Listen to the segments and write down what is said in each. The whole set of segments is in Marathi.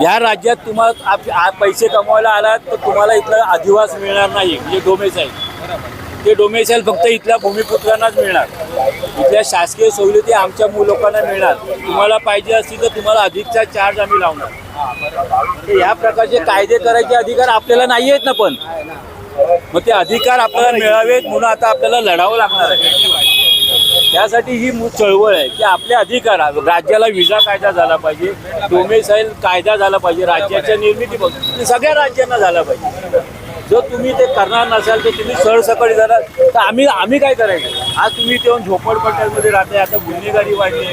या राज्यात तुम्हाला आप- पैसे कमवायला आलात तर तुम्हाला इथला अधिवास मिळणार नाही. म्हणजे डोमेसाईल ते डोमेसाईल फक्त इथल्या भूमिपुत्रांनाच मिळणार. इथल्या शासकीय सवलती आमच्या मूळ लोकांना मिळणार. तुम्हाला पाहिजे असतील तर तुम्हाला अधिकचा चार्ज आम्ही लावणार. या प्रकारचे कायदे करायचे अधिकार आपल्याला नाही आहेत ना पण. मग ते अधिकार आपल्याला मिळावेत म्हणून आता आपल्याला लढावं लागणार आहे. त्यासाठी ही मू- चळवळ आहे की आपले अधिकार राज्याला विजा कायदा झाला पाहिजे डोमेसाईल कायदा झाला पाहिजे राज्याच्या निर्मितीपासून सगळ्या राज्यांना झाला पाहिजे. जर तुम्ही ते करणार नसाल तर तुम्ही सरसकट झाला तर आम्ही आम्ही काय करायचं? आज तुम्ही तेव्हा झोपडपट्ट्यांमध्ये राहताय आता गुन्हेगारी वाढली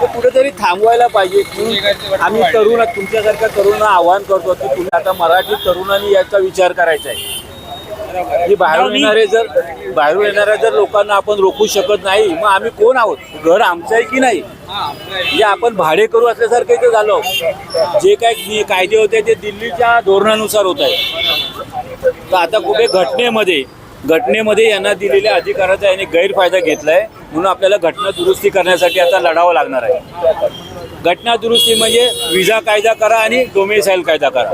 तर कुठेतरी थांबवायला पाहिजे. की आम्ही तरुण तुमच्यासारख्या तरुणांना आव्हान करतो की तुम्ही आता मराठी तरुणांनी याचा विचार करायचा आहे. की बाहेरून येणारे जर बाहेरून येणाऱ्या जर लोकांना आपण रोखू शकत नाही मग आम्ही कोण आहोत? घर आमचं आहे की नाही? म्हणजे आपण भाडे करू असल्यासारखं इथे झालो. जे काय नि- कायदे होते ते दिल्लीच्या धोरणानुसार होत आहे तर आता कुठे घटनेमध्ये घटनेमध्ये यांना दिलेल्या अधिकाराचा याने गैरफायदा घेतलाय म्हणून आपल्याला घटना दुरुस्ती करण्यासाठी आता लढावं लागणार आहे. घटना दुरुस्ती म्हणजे विजा कायदा करा आणि डोमेसाईल कायदा करा.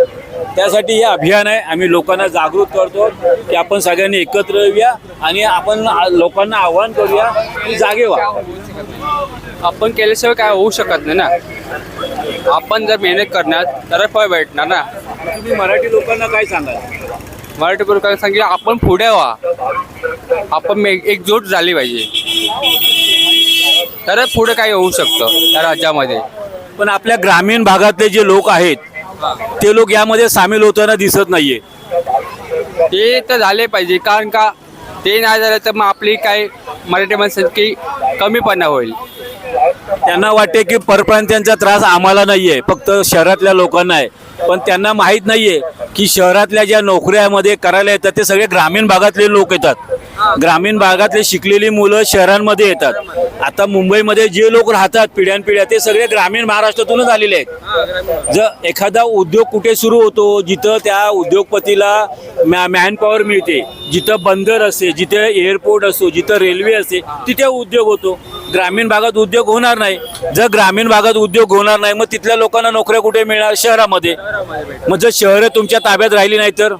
त्यासाठी हे अभियान आहे. आम्ही लोकांना जागृत करतो. की आपण सगळ्यांनी एकत्र येऊया आणि आपण लोकांना आव्हान करूया की जागे व्हा. आपण केल्याशिवाय काय होऊ शकत नाही ना? आपण जर मेहनत करणार तर फळ भेटणार ना? तुम्ही मराठी लोकांना काय सांगाल? मराठी लोकांना सांगितलं आपण पुढे व्हा. आपण मे- एकजूट झाली पाहिजे. तरच पुढे काही होऊ शकतं त्या राज्यामध्ये. पण आपल्या ग्रामीण भागातले जे लोक आहेत ते लोक यामध्ये सामील होताना दिसत नाहीये. ते तर झाले पाहिजे कारण का ते नाही झालं तर मग आपली काय मराठी माणसांची कमीपणा होईल. त्यांना वाटते की परप्रांत्यांचा त्रास आम्हाला नाही आहे फक्त शहरातल्या लोकांना आहे. पण त्यांना माहीत नाहीये की शहरातल्या ज्या नोकऱ्यामध्ये करायला येतात ते सगळे ग्रामीण भागातले लोक येतात. ग्रामीण भागातले शिकलेली मुलं शहरांमध्ये येतात. आता मुंबईमध्ये जे लोक राहतात पिढ्यानपिढ्या ते सगळे ग्रामीण महाराष्ट्रातूनच आलेले आहेत. जर एखादा उद्योग कुठे सुरू होतो जिथं त्या उद्योगपतीला मॅ मॅनपॉवर मिळते जिथं बंदर असते जिथे एअरपोर्ट असतो जिथं रेल्वे असते तिथे उद्योग होतो. ग्रामीण भागात उद्योग होणार नाही. जर ग्रामीण भागात उद्योग होणार नाही मग तिथल्या लोकांना नोकऱ्या कुठे मिळणार शहरामध्ये? मग जर शहरं तुमच्या ताब्यात राहिली नाही तर?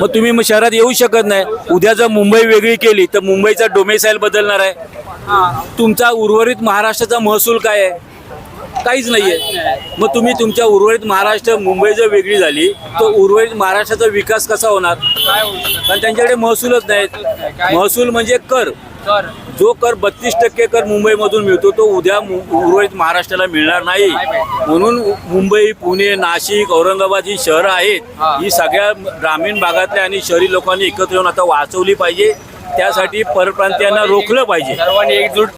मग तुम्ही मग शहरात येऊ शकत नाही. उद्या जर मुंबई वेगळी केली तर मुंबईचा डोमेसाईल बदलणार आहे. तुमचा उर्वरित महाराष्ट्राचा महसूल काय आहे? काहीच नाहीये. मग तुम्ही तुमच्या उर्वरित महाराष्ट्र मुंबई जर वेगळी झाली तर उर्वरित महाराष्ट्राचा विकास कसा होणार? कारण त्यांच्याकडे महसूलच नाहीत. महसूल म्हणजे कर. जो कर बत्तीस टक्के कर मुंबईमधून मिळतो तो उद्या उर्वरित महाराष्ट्राला मिळणार नाही. म्हणून मुंबई पुणे नाशिक औरंगाबाद ही शहरं आहेत. ही सगळ्या ग्रामीण भागातल्या आणि शहरी लोकांनी एकत्र येऊन आता वाचवली पाहिजे. त्यासाठी परप्रांतीयांना रोखलं पाहिजे. सर्वांनी एकजूट